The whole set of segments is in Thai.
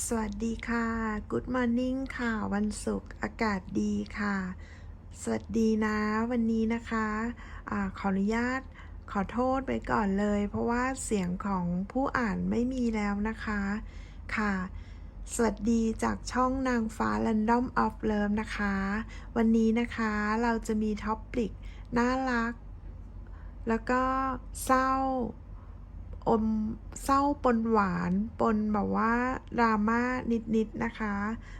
สวัสดีค่ะ Good Morning ค่ะ วันศุกร์อากาศดีค่ะ สวัสดีนะวันนี้นะคะอขออนุญาตขอโทษไปก่อนเลย เพราะว่าเสียงของผู้อ่านไม่มีแล้วนะคะค่ะ สวัสดีจากช่องนางฟ้า Random of Love นะคะ วันนี้นะคะเราจะมีท็อปปิกน่ารัก แล้วก็เศร้า อมเศร้าปนหวานปนแบบว่าดราม่านิดๆนะคะ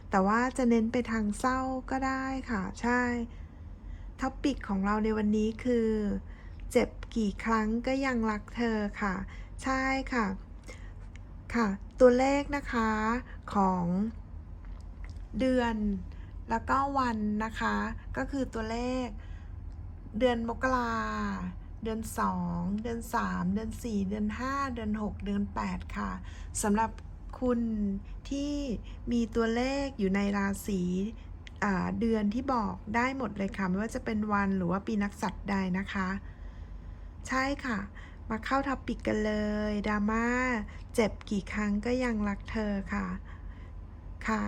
แต่ว่าจะเน้นไปทางเศร้าก็ได้ค่ะ ใช่ท็อปิกของเราในวันนี้คือ เจ็บกี่ครั้งก็ยังรักเธอค่ะ ใช่ค่ะค่ะ ตัวเลขนะคะของเดือนแล้วก็วันนะคะ ก็คือตัวเลขเดือนมกรา เดือน 2 เดือน 3 เดือน 4 เดือน 5 เดือน 6 เดือน 8 ค่ะสำหรับคุณที่มีตัวเลขอยู่ในราศีเดือนที่บอกได้หมดเลยค่ะ ไม่ว่าจะเป็นวันหรือว่าปีนักษัตริย์ใดนะคะ ใช่ค่ะ มาเข้าท็อปิกกันเลยดราม่าเจ็บกี่ครั้งก็ยังรักเธอค่ะค่ะ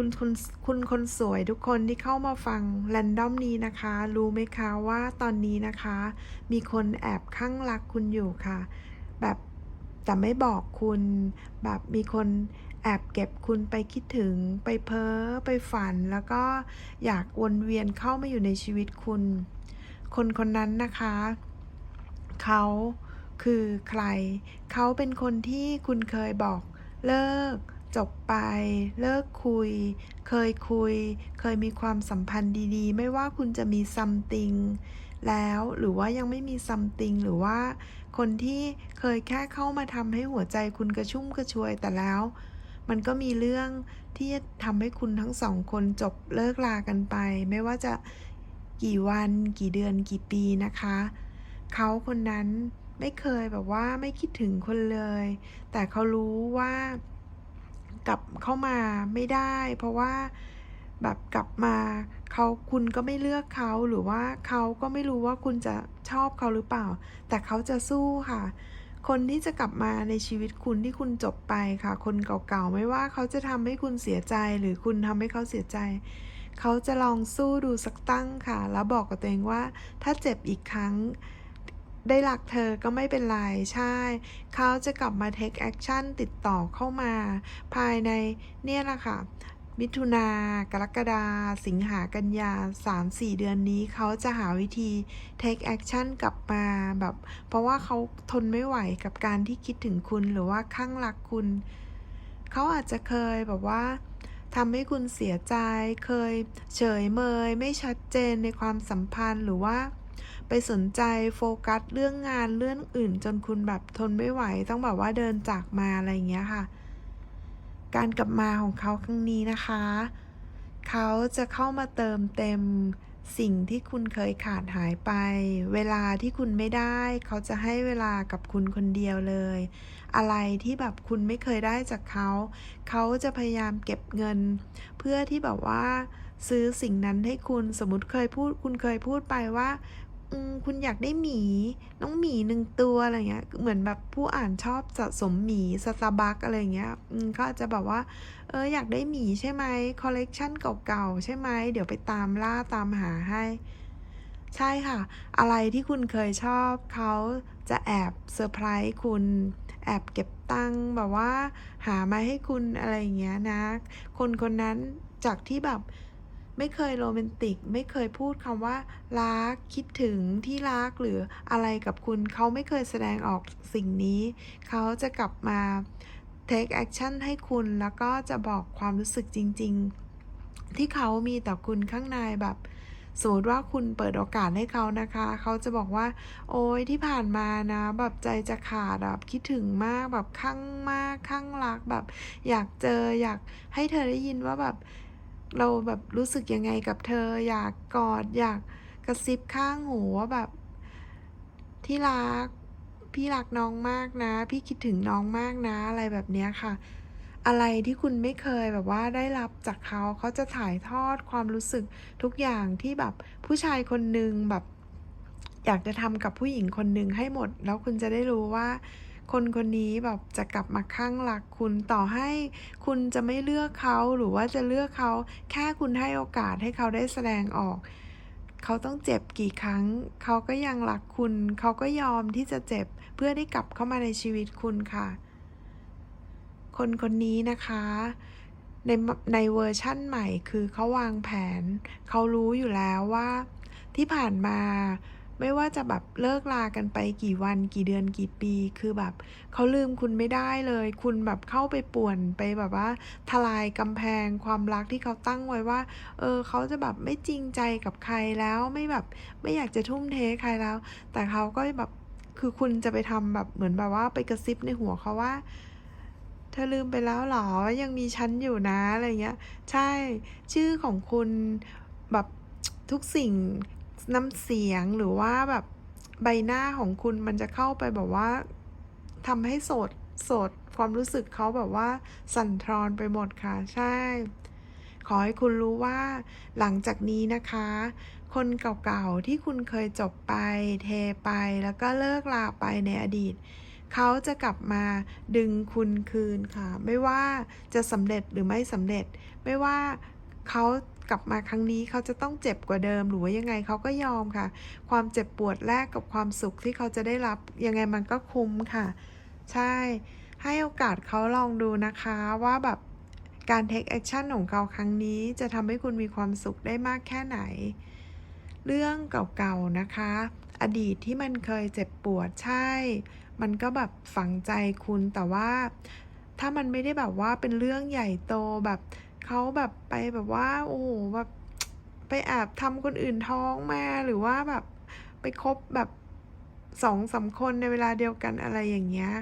คุณคุณคุณคนสวยทุกคนที่เข้ามาฟังแรนดอมนี้นะคะ รู้ไหมคะว่าตอนนี้นะคะ มีคนแอบข้างรักคุณอยู่ค่ะ แบบแต่ไม่บอกคุณ แบบมีคนแอบเก็บคุณไปคิดถึงไปเพ้อไปฝัน แล้วก็อยากวนเวียนเข้ามาอยู่ในชีวิตคุณ คนคนนั้นนะคะ เขาคือใคร เขาเป็นคนที่คุณเคยบอกเลิก จบไป เลิกคุย เคยคุย เคยมีความสัมพันธ์ดีๆ ไม่ว่าคุณจะมี something แล้วหรือว่ายังไม่มี something หรือว่าคนที่เคยแค่เข้ามาทำให้หัวใจคุณกระชุ่มกระชวยแต่แล้ว มันก็มีเรื่องที่ทำให้คุณทั้งสองคนจบเลิกลากันไป ไม่ว่าจะกี่วันกี่เดือนกี่ปีนะคะ เขาคนนั้นไม่เคยแบบว่าไม่คิดถึงคนเลย แต่เขารู้ว่า กลับเข้ามาไม่ได้ เพราะว่าแบบกลับมาเขาคุณก็ไม่เลือกเขาหรือว่าเขาก็ไม่รู้ว่าคุณจะชอบเขาหรือเปล่า แต่เขาจะสู้ค่ะ คนที่จะกลับมาในชีวิตคุณที่คุณจบไปค่ะ คนเก่าๆไม่ว่าเขาจะทำให้คุณเสียใจหรือคุณทำให้เขาเสียใจ เขาจะลองสู้ดูสักตั้งค่ะ แล้วบอกกับตัวเองว่า ถ้าเจ็บอีกครั้ง ได้รักเธอก็ไม่เป็นไรใช่ เขาจะกลับมา take action ติดต่อเข้ามา ภายในเนี่ยแหละค่ะ มิถุนากรกฎาสิงหากันยา 3-4 เดือนนี้เขาจะหาวิธี take action กลับมาแบบ เพราะว่าเขาทนไม่ไหวกับการที่คิดถึงคุณหรือว่าข้างรักคุณ เขาอาจจะเคยแบบว่าทำให้คุณเสียใจ เคยเฉยเมย ไม่ชัดเจนในความสัมพันธ์หรือว่า ไปสนใจโฟกัสเรื่องงานเรื่องอื่น จนคุณแบบทนไม่ไหว ต้องแบบว่าเดินจากมาอะไรอย่างเงี้ยค่ะ การกลับมาของเขาครั้งนี้นะคะ เขาจะเข้ามาเติมเต็มสิ่งที่คุณเคยขาดหายไป เวลาที่คุณไม่ได้ เขาจะให้เวลากับคุณคนเดียวเลย อะไรที่แบบคุณไม่เคยได้จากเขา เขาจะพยายามเก็บเงิน เพื่อที่แบบว่า ซื้อสิ่งนั้นให้คุณสมมติเคยพูด คุณเคยพูดไปว่า คุณอยากได้หมี น้องหมีหนึ่งตัวอะไรเงี้ย เหมือนแบบผู้อ่านชอบสะสมหมีสตาร์บัคอะไรเงี้ยก็อาจจะแบบว่า เอออยากได้หมีใช่ไหมคอลเลกชันเก่าๆใช่ไหม เดี๋ยวไปตามล่าตามหาให้ ใช่ค่ะ อะไรที่คุณเคยชอบเขาจะแอบเซอร์ไพรส์คุณแอบเก็บตังค์แบบว่า หามาให้คุณอะไรอย่างเงี้ยนะ คนคนนั้นจากที่แบบ ไม่เคยโรแมนติก ไม่เคยพูดคำว่า รัก คิดถึงที่รักหรืออะไรกับคุณ เขาไม่เคยแสดงออกสิ่งนี้ เขาจะกลับมา take action ให้คุณแล้วก็จะบอกความรู้สึกจริง ๆ ที่เขามีต่อคุณข้างในแบบสมมติว่าคุณเปิดโอกาสให้เขานะคะ เขาจะบอกว่า โอ้ยที่ผ่านมานะ แบบใจจะขาดแบบคิดถึงมากแบบข้างมากข้างรักแบบ อยากเจออยากให้เธอได้ยินว่าแบบ เราแบบรู้สึกยังไงกับเธอ อยากกอด อยากกระซิบข้างหูว่าแบบ ที่รัก พี่รักน้องมากนะ พี่คิดถึงน้องมากนะ อะไรแบบเนี้ยค่ะ อะไรที่คุณไม่เคยแบบว่าได้รับจากเขาเขาจะถ่ายทอดความรู้สึกทุกอย่างที่แบบผู้ชายคนหนึ่งแบบ อยากจะทำกับผู้หญิงคนหนึ่งให้หมด แล้วคุณจะได้รู้ว่า คนคนนี้แบบจะกลับมาข้างรักคุณต่อให้คุณจะไม่เลือกเขาหรือว่าจะเลือกเขาแค่คุณให้โอกาสให้เขาได้แสดงออก เขาต้องเจ็บกี่ครั้ง เขาก็ยังรักคุณ เขาก็ยอมที่จะเจ็บเพื่อได้กลับเข้ามาในชีวิตคุณค่ะ คนคนนี้นะคะในในเวอร์ชั่นใหม่คือเขาวางแผน เขารู้อยู่แล้วว่า ที่ผ่านมา ไม่ว่าจะแบบเลิกลากันไปกี่วันกี่เดือนกี่ปี คือแบบเขาลืมคุณไม่ได้เลย คุณแบบเข้าไปป่วนไปแบบว่า ทลายกำแพงความรักที่เขาตั้งไว้ว่า เออเขาจะแบบไม่จริงใจกับใครแล้วไม่แบบไม่อยากจะทุ่มเทใครแล้ว แต่เขาก็แบบคือคุณจะไปทำแบบเหมือนแบบว่าไปกระซิบในหัวเขาว่า เธอลืมไปแล้วหรอ ยังมีฉันอยู่นะอะไรเงี้ย ใช่ ชื่อของคุณแบบทุกสิ่ง น้ำเสียงหรือว่าแบบใบหน้าของคุณมันจะเข้าไปแบบว่าทำให้โสดโสดความรู้สึกเขาแบบว่า สั่นทรอนไปหมดค่ะใช่ ขอให้คุณรู้ว่าหลังจากนี้นะคะ คนเก่าๆที่คุณเคยจบไป เทไปแล้วก็เลิกลาไปในอดีต เขาจะกลับมาดึงคุณคืนค่ะ ไม่ว่าจะสำเร็จหรือไม่สำเร็จ ไม่ว่าเขา กลับมาครั้งนี้เขาจะต้องเจ็บกว่าเดิม หรือว่ายังไงเขาก็ยอมค่ะ ความเจ็บปวดแลกกับความสุขที่เขาจะได้รับยังไงมันก็คุ้มค่ะ ใช่ ให้โอกาสเขาลองดูนะคะว่าแบบการ take action ของเขาครั้งนี้จะทำให้คุณมีความสุขได้มากแค่ไหน เรื่องเก่าๆนะคะ อดีตที่มันเคยเจ็บปวดใช่ มันก็แบบฝังใจคุณแต่ว่า ถ้ามันไม่ได้แบบว่าเป็นเรื่องใหญ่โตแบบ เขาแบบไปแบบว่า โอ้โหแบบไปแอบทำคนอื่นท้องมาหรือว่าแบบไปคบแบบสองสามคนในเวลาเดียวกันอะไรอย่างเงี้ย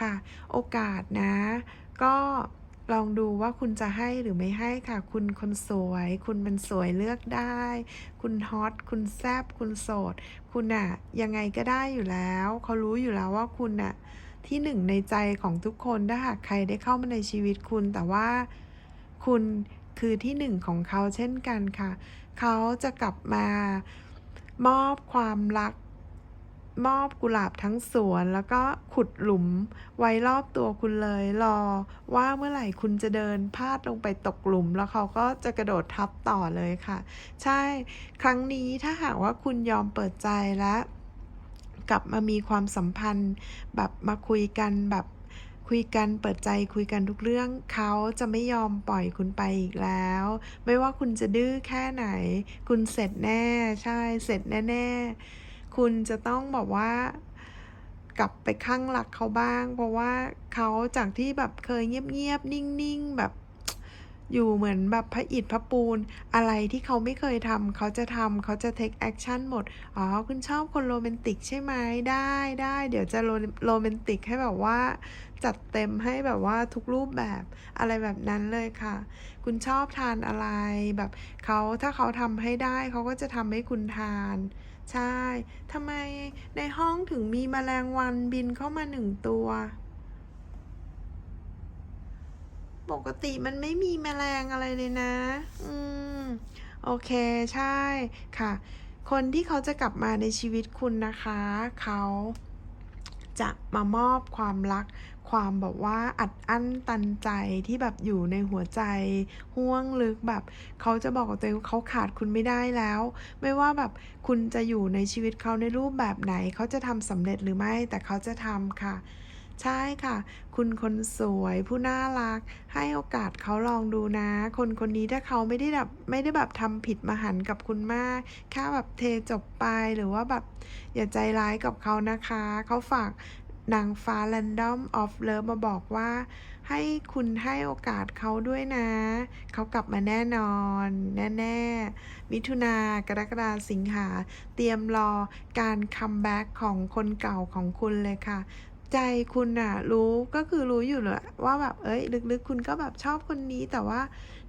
ค่ะ โอกาสนะ ก็ลองดูว่าคุณจะให้หรือไม่ให้ค่ะ คุณคนสวย คุณมันสวยเลือกได้ คุณฮอต คุณแซบคุณโสด คุณอะยังไงก็ได้อยู่แล้ว เขารู้อยู่แล้วว่าคุณอะที่หนึ่งในใจของทุกคนถ้าหากใครได้เข้ามาในชีวิตคุณแต่ว่า คุณคือที่หนึ่งของเขาเช่นกันค่ะ เขาจะกลับมามอบความรัก มอบกุหลาบทั้งสวนแล้วก็ขุดหลุมไว้รอบตัวคุณเลย รอว่าเมื่อไหร่คุณจะเดินพลาดลงไปตกหลุม แล้วเขาก็จะกระโดดทับต่อเลยค่ะ ใช่ ครั้งนี้ถ้าหากว่าคุณยอมเปิดใจและกลับมามีความสัมพันธ์แบบมาคุยกันแบบ คุยกันเปิดใจคุยกันทุกเรื่องเขาจะไม่ยอมปล่อยคุณไปอีกแล้ว ไม่ว่าคุณจะดื้อแค่ไหน คุณเสร็จแน่ใช่เสร็จแน่ ๆ คุณจะต้องบอกว่ากลับไปข้างหลักเขาบ้าง เพราะว่าเขาจากที่แบบเคยเงียบๆนิ่งๆแบบ อยู่เหมือนแบบพระอิฐพระปูน อะไรที่เขาไม่เคยทำเขาจะทำเขาจะ take action หมด อ๋อ คุณชอบคนโรแมนติกใช่ไหมได้ได้เดี๋ยวจะโรโรแมนติกให้แบบว่า จัดเต็มให้แบบว่าทุกรูปแบบอะไรแบบนั้นเลยค่ะ คุณชอบทานอะไรแบบเขาถ้าเขาทำให้ได้เขาก็จะทำให้คุณทานใช่ทำไมในห้องถึงมีแมลงวันบินเข้ามาหนึ่งตัว ปกติมันไม่มีแมลงอะไรเลยนะ อืม โอเคใช่ค่ะ คนที่เขาจะกลับมาในชีวิตคุณนะคะ เขาจะมามอบความรัก ความแบบว่าอัดอั้นตันใจที่แบบอยู่ในหัวใจห่วงลึกแบบ เขาจะบอกกับตัวเองเขาขาดคุณไม่ได้แล้ว ไม่ว่าแบบคุณจะอยู่ในชีวิตเขาในรูปแบบไหน เขาจะทำสำเร็จหรือไม่แต่เขาจะทำค่ะ ใช่ค่ะ คุณคนสวยผู้น่ารัก ให้โอกาสเขาลองดูนะ คนคนนี้ถ้าเขาไม่ได้แบบไม่ได้แบบทำผิดมหันกับคุณมากแค่แบบเทจบไปหรือว่าแบบอย่าใจร้ายกับเขานะคะ เขาฝากนางฟ้า Random of Love มาบอกว่า ให้คุณให้โอกาสเขาด้วยนะ เขากลับมาแน่นอน แน่ ๆ มิถุนากรกฎาสิงหา เตรียมรอการคัมแบ็กของคนเก่าของคุณเลยค่ะ ใจคุณน่ะรู้ก็คือรู้อยู่แหละว่าแบบเอ้ย ลึกๆ คุณก็แบบชอบคนนี้ แต่ว่า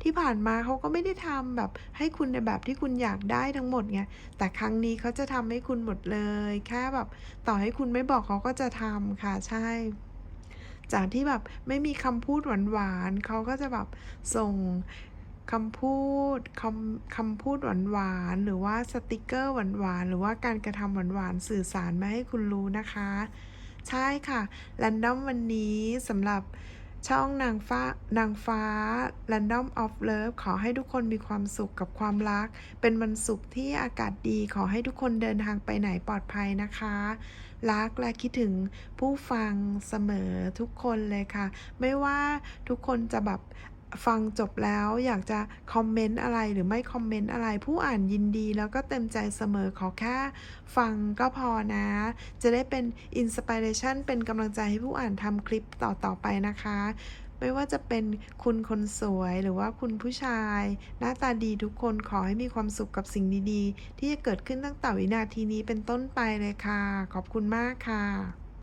ที่ผ่านมาเขาก็ไม่ได้ทำแบบให้คุณในแบบที่คุณอยากได้ทั้งหมดไงแต่ครั้งนี้เขาจะทำให้คุณหมดเลยแค่แบบ ต่อให้คุณไม่บอกเขาก็จะทำค่ะใช่ จากที่แบบไม่มีคำพูดหวานๆเขาก็จะแบบส่งคำพูดคำคำพูดหวานๆหรือว่าสติกเกอร์หวานๆหรือว่าการกระทำหวานๆสื่อสารมาให้คุณรู้นะคะ ใช่ค่ะแรนดอมวันนี้สำหรับช่องนางฟ้านางฟ้า Random of Love ขอให้ทุกคนมีความสุขกับความรัก เป็นวันศุกร์ที่อากาศดีขอให้ทุกคนเดินทางไปไหนปลอดภัยนะคะ รักและคิดถึงผู้ฟังเสมอทุกคนเลยค่ะ ไม่ว่าทุกคนจะแบบ ฟังจบแล้วอยากจะคอมเมนต์อะไรหรือไม่คอมเมนต์อะไร ผู้อ่านยินดีแล้วก็เต็มใจเสมอขอแค่ฟังก็พอนะ จะได้เป็นอินสปิเรชันเป็นกำลังใจให้ผู้อ่านทำคลิปต่อๆไปนะคะ ไม่ว่าจะเป็นคุณคนสวยหรือว่าคุณผู้ชาย หน้าตาดีทุกคนขอให้มีความสุขกับสิ่งดีๆ ที่จะเกิดขึ้นตั้งแต่วินาทีนี้เป็นต้นไปเลยค่ะ ขอบคุณมากค่ะ